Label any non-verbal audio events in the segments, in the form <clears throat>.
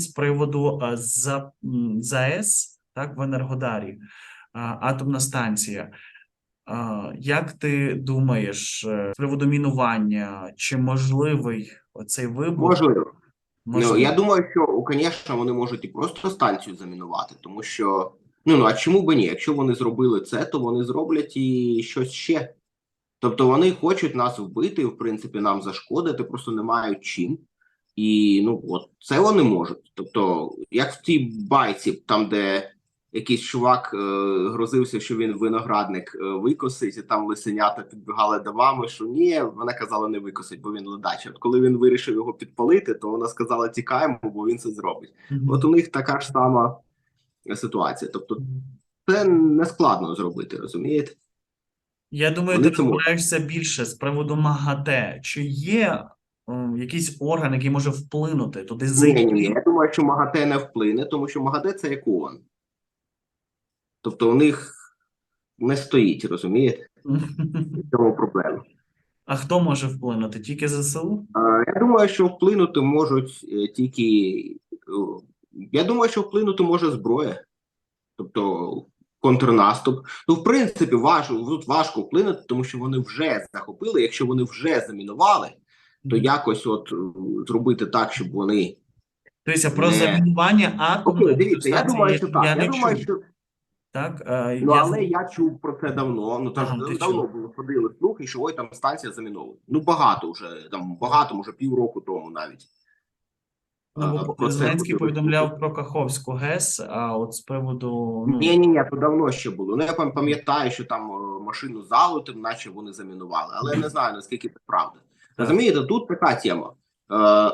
з приводу е, за, ЗАЕС, так, в Енергодарі, атомна станція. Як ти думаєш, е, з приводу мінування, чи можливий оцей вибух? Можливо. Ну, я думаю, що, звісно, вони можуть і просто станцію замінувати, тому що ну, ну а чому би ні? Якщо вони зробили це, то вони зроблять і щось ще. Тобто вони хочуть нас вбити, в принципі, нам зашкодити, просто не мають чим. І ну от це вони можуть. Тобто, як в тій байці, там, де якийсь чувак е, грозився, що він виноградник е, викосить, і там лисенята підбігали до мами, що ні, вона казала не викосить, бо він ледачий. От коли він вирішив його підпалити, то вона сказала: тікаємо, бо він це зробить. Мгм. От у них така ж сама ситуація. Тобто, це не складно зробити, розумієте? Я думаю, Вони ти розбираєшся більше з приводу МАГАТЕ. Чи є якийсь орган, який може вплинути туди зайти? ні, ні. Я думаю, що МАГАТЕ не вплине, тому що МАГАТЕ це як ООН. Тобто у них не стоїть, розумієте? <laughs> В цьому проблема. А хто може вплинути? Тільки ЗСУ? Я думаю, що вплинути можуть е, тільки. е, Я думаю, що вплинути може зброя, тобто контрнаступ. Ну, в принципі, важко, тут важко вплинути, тому що вони вже захопили. Якщо вони вже замінували, то якось от е, зробити так, щоб вони. Тобто про Не. замінування атомної Окей, дивіться, я думаю, що так. я Я, думаю, чув. що Так, е, ну я але я чув про це давно. Ну так Ага, давно чув. було ходили слухи, що ой, там станція замінована. Ну багато вже там багато, може півроку тому навіть. Ну, А, бо про Зеленський повідомляв про Каховську ГЕС, а от з приводу ну, Ні, ні, ні, то давно ще було. Ну я пам'ятаю, що там е, машину залу, тим наче вони замінували, але я не <clears throat> знаю наскільки це правда. Розумієте, тут така тема. Е,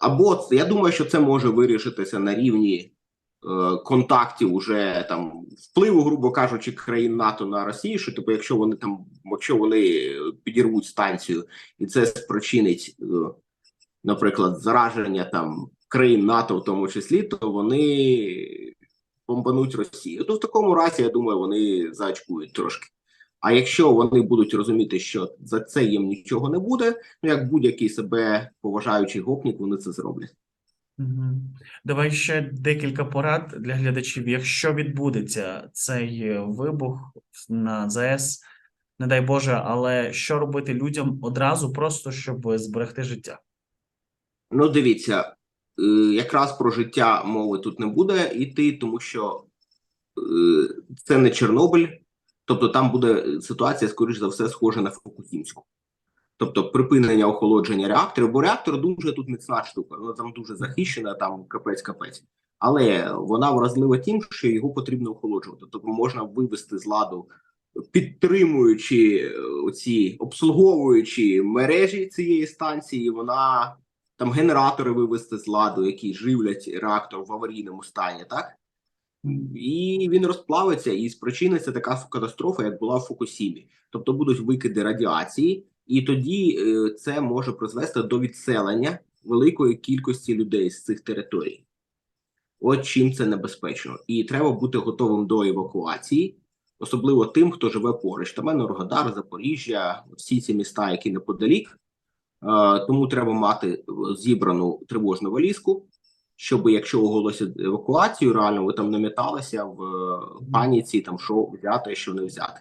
або я думаю, що це може вирішитися на рівні е, контактів уже там впливу, грубо кажучи, країн НАТО на Росію. Що типу, якщо вони там, якщо вони підірвуть станцію, і це спричинить, е, наприклад, зараження там країн НАТО, в тому числі, то вони бомбануть Росію. То в такому разі, я думаю, вони заочкують трошки. А якщо вони будуть розуміти, що за це їм нічого не буде, ну як будь-який себе поважаючий гопнік, вони це зроблять. Давай ще декілька порад для глядачів. Якщо відбудеться цей е, вибух на ЗАЕС, не дай Боже, але що робити людям одразу, просто щоб зберегти життя? Ну, дивіться, е, якраз про життя мови тут не буде йти, тому що е, це не Чорнобиль, тобто там буде ситуація, скоріш за все, схожа на Фукусімську. Тобто припинення охолодження реакторів, бо реактор дуже тут міцна штука, вона там дуже захищена, там капець-капець. Але вона вразлива тим, що його потрібно охолоджувати. Тобто можна вивести з ладу, підтримуючи е, оці обслуговуючи мережі цієї станції, вона там генератори вивести з ладу, які живлять реактор в аварійному стані, так? І він розплавиться і спричиниться така катастрофа, як була в Фукусімі. Тобто будуть викиди радіації, і тоді е, це може призвести до відселення великої кількості людей з цих територій. От чим це небезпечно. І треба бути готовим до евакуації, особливо тим, хто живе поруч. Там Енергодар, Запоріжжя, всі ці міста, які неподалік. Е, тому треба мати е, зібрану тривожну валізку, щоб якщо оголосять евакуацію, реально ви там не металися в паніці, там що взяти, що не взяти.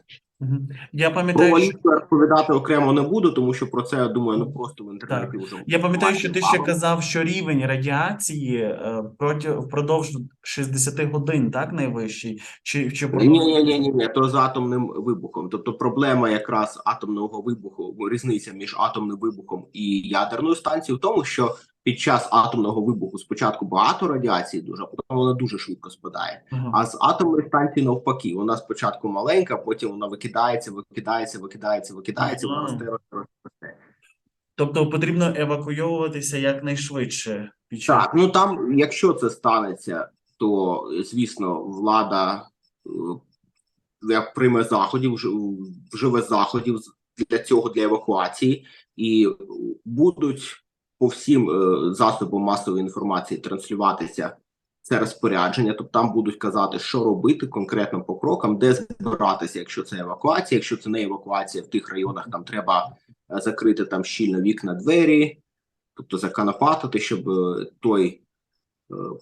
Я Про пам'ятаю, що... розповідати окремо не буду, тому що про це я думаю, ну просто в інтернеті вже Я пам'ятаю, що ти ще казав, що рівень радіації е, проти впродовж 60 годин, так, найвищий? Чи, чи Ні, ні, ні, ні, ні, то з атомним вибухом. Тобто проблема якраз атомного вибуху, різниця між атомним вибухом і ядерною станцією в тому, що під час атомного вибуху спочатку багато радіації дуже, а потім вона дуже швидко спадає. Ага. А з атомної станції навпаки, вона спочатку маленька, потім вона викидається, викидається, викидається, викидається, вона Ага. росте, росте, росте. Тобто потрібно евакуйовуватися якнайшвидше під час. Так, ну там, якщо це станеться, то звісно, влада е, як прийме заходів, вж- вживе заходів для цього для евакуації, і будуть по всім е, засобам масової інформації транслюватися це розпорядження. Тобто там будуть казати, що робити конкретно по крокам, де збиратися, якщо це евакуація, якщо це не евакуація в тих районах, там треба е, закрити там щільно вікна, двері тобто законопатити, щоб е, той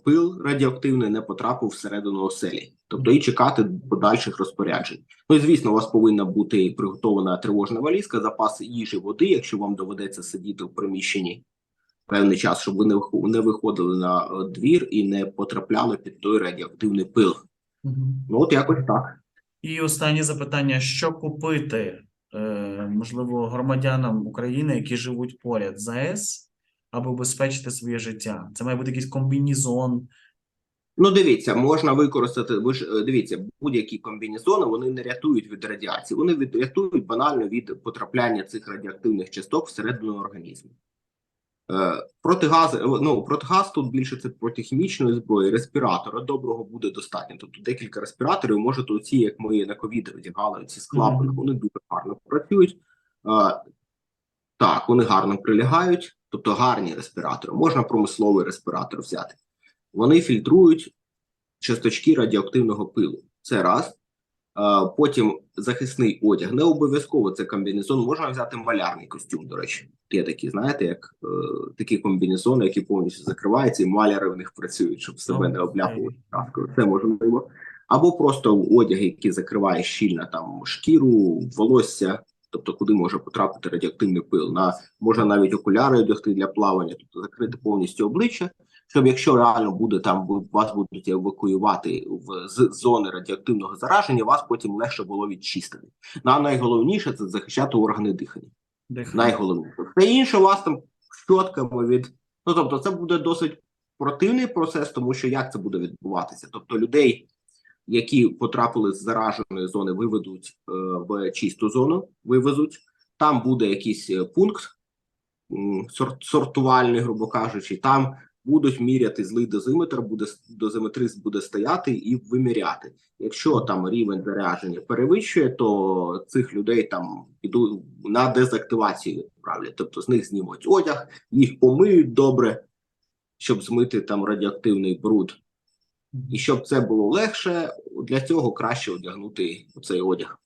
пил радіоактивний не потрапив всередину оселі, тобто і чекати подальших розпоряджень. Ну і звісно, у вас повинна бути приготована тривожна валізка, запас їжі, води, якщо вам доведеться сидіти в приміщенні певний час, щоб ви не виходили на е, двір і не потрапляли під той радіоактивний пил. Мгм. Ну от якось так. І останнє запитання: що купити, е, можливо, громадянам України, які живуть поряд з АЕС, аби убезпечити своє життя? Це має бути якийсь комбінізон. Ну, дивіться, можна використати. Ви ж е, дивіться, будь-які комбінезони вони не рятують від радіації, вони рятують банально від потрапляння цих радіоактивних часток всередину організму. Е, протигази, е, ну протигаз тут більше це проти хімічної зброї, респіратора доброго буде достатньо. Тобто декілька респіраторів можете оці, як ми на ковід одягали, ці склапи, Мгм. вони дуже гарно працюють. Е, так, вони гарно прилягають, тобто гарні респіратори. Можна промисловий респіратор взяти. Вони фільтрують часточки радіоактивного пилу. Це раз. Потім захисний одяг. Не обов'язково це комбінезон. Можна взяти малярний костюм, до речі. Є такі, знаєте, як е, такі комбінезони, які повністю закриваються, і маляри в них працюють, щоб себе не обляпувати краскою. Це можливо. Або просто одяг, який закриває щільно там шкіру, волосся, тобто куди може потрапити радіоактивний пил. На можна навіть окуляри одягти для плавання, тобто закрити повністю обличчя, щоб якщо реально буде там вас будуть евакуювати в з зони радіоактивного зараження, вас потім легше було відчистити. Ну, а найголовніше це захищати органи дихання. Дихання. Найголовніше. Все інше у вас там щотками від. Ну тобто, це буде досить противний процес, тому що як це буде відбуватися? Тобто, людей, які потрапили з зараженої зони, виведуть е, в чисту зону, вивезуть. Там буде якийсь е, пункт м, сор- сортувальний, грубо кажучи, там будуть міряти злий дозиметр, буде дозиметрист буде стояти і виміряти. Якщо там рівень зарядження перевищує, то цих людей там ідуть на дезактивацію відправлять. Тобто з них знімуть одяг, їх помиють добре, щоб змити там радіоактивний бруд. І щоб це було легше, для цього краще одягнути цей одяг.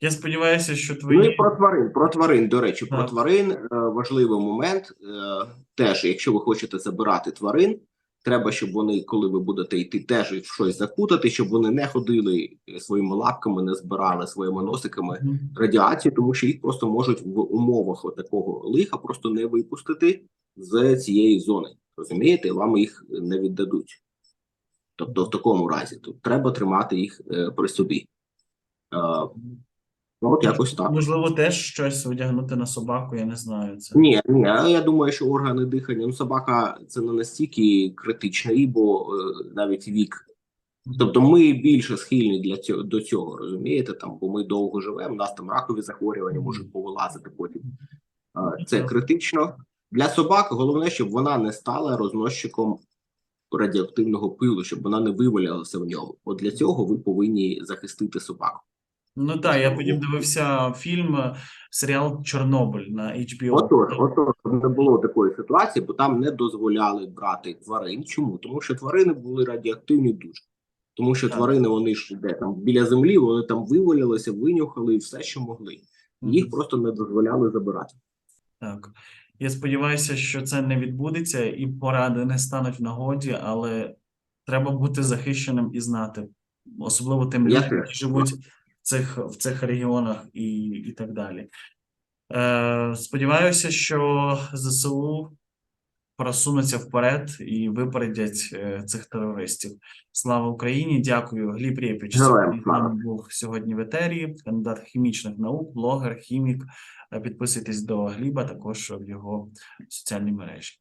Я сподіваюся, що Ну і твої про тварин. Про тварин, до речі, про Так. тварин е, важливий момент. Е, теж, якщо ви хочете забирати тварин, треба, щоб вони, коли ви будете йти, теж в щось закутати, щоб вони не ходили своїми лапками, не збирали своїми носиками Мгм. радіацію, тому що їх просто можуть в умовах такого лиха просто не випустити з цієї зони. Розумієте, І вам їх не віддадуть. Тобто, в такому разі тут треба тримати їх е, при собі. Ну, от якось так. можливо, теж щось одягнути на собаку, я не знаю. Це Ні, ні, я думаю, що органи дихання, ну собака це не настільки критичний, бо е, навіть вік. Тобто ми більше схильні для цього до цього, розумієте? Там, бо ми довго живемо, у нас там ракові захворювання можуть повилазити потім. Е, Це критично. Для собак головне, щоб вона не стала розносчиком радіоактивного пилу, щоб вона не вивалялася в ньому. От для цього ви повинні захистити собаку. Ну так, я потім дивився фільм, серіал Чорнобиль на HBO. Отож, отож, не було такої ситуації, бо там не дозволяли брати тварин. Чому? Тому що тварини були радіоактивні дуже. Тому що Так. тварини вони ж де там біля землі, вони там вивалилися, винюхали все, що могли. Їх Мгм. просто не дозволяли забирати. Так. Я сподіваюся, що це не відбудеться і поради не стануть в нагоді, але треба бути захищеним і знати, особливо тим людям, які живуть цих, в цих регіонах і, і так далі. Е, сподіваюся, що ЗСУ просунуться вперед і випередять е, цих терористів. Слава Україні! Дякую, Гліб Рєпіч. Сьогодні з був сьогодні в етері, кандидат хімічних наук, блогер, хімік. Е, Підписуйтесь до Гліба також в його соціальній мережі.